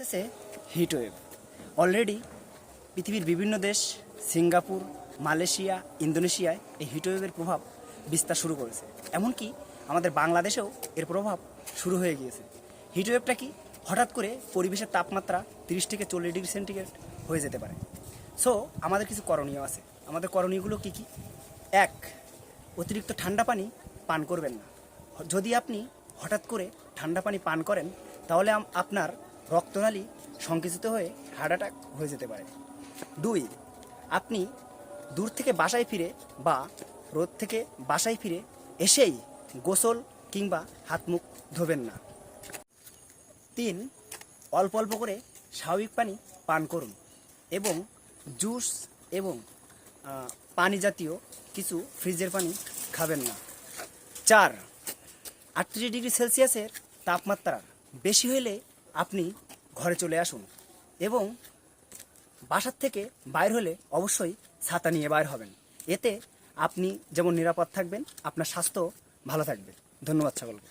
হচ্ছে heatwave already পৃথিবীর বিভিন্ন দেশ, সিঙ্গাপুর, মালয়েশিয়া, ইন্দোনেশিয়ায় এই হিটওয়েভের প্রভাব বিস্তার শুরু করেছে। এমনকি আমাদের বাংলাদেশেও এর প্রভাব শুরু হয়ে গিয়েছে। হিটওয়েভটা কি হঠাৎ করে পরিবেশের তাপমাত্রা তিরিশ থেকে চল্লিশ ডিগ্রি সেন্টিগ্রেড হয়ে যেতে পারে? সো আমাদের কিছু করণীয় আছে। আমাদের করণীয়গুলো কি কি? এক, অতিরিক্ত ঠান্ডা পানি পান করবেন না। যদি আপনি হঠাৎ করে ঠান্ডা পানি পান করেন, তাহলে আপনার রক্তনালী সংকুচিত হয়ে হার্ট অ্যাটাক হয়ে যেতে পারে। দুই, আপনি দূর থেকে বাসায় ফিরে বা রোদ থেকে বাসায় ফিরে এসেই গোসল কিংবা হাত মুখ ধোবেন না। তিন, অল্প অল্প করে স্বাভাবিক পানি পান করুন এবং জুস এবং পানি জাতীয় কিছু ফ্রিজের পানি খাবেন না। চার, আটত্রিশ ডিগ্রি সেলসিয়াসের তাপমাত্রা বেশি হলে আপনি ঘরে চলে আসুন এবং বাসার থেকে বাইর হলে অবশ্যই ছাতা নিয়ে বাইর হবেন। এতে আপনি যেমন নিরাপদ থাকবেন, আপনার স্বাস্থ্য ভালো থাকবে। ধন্যবাদ সকলকে।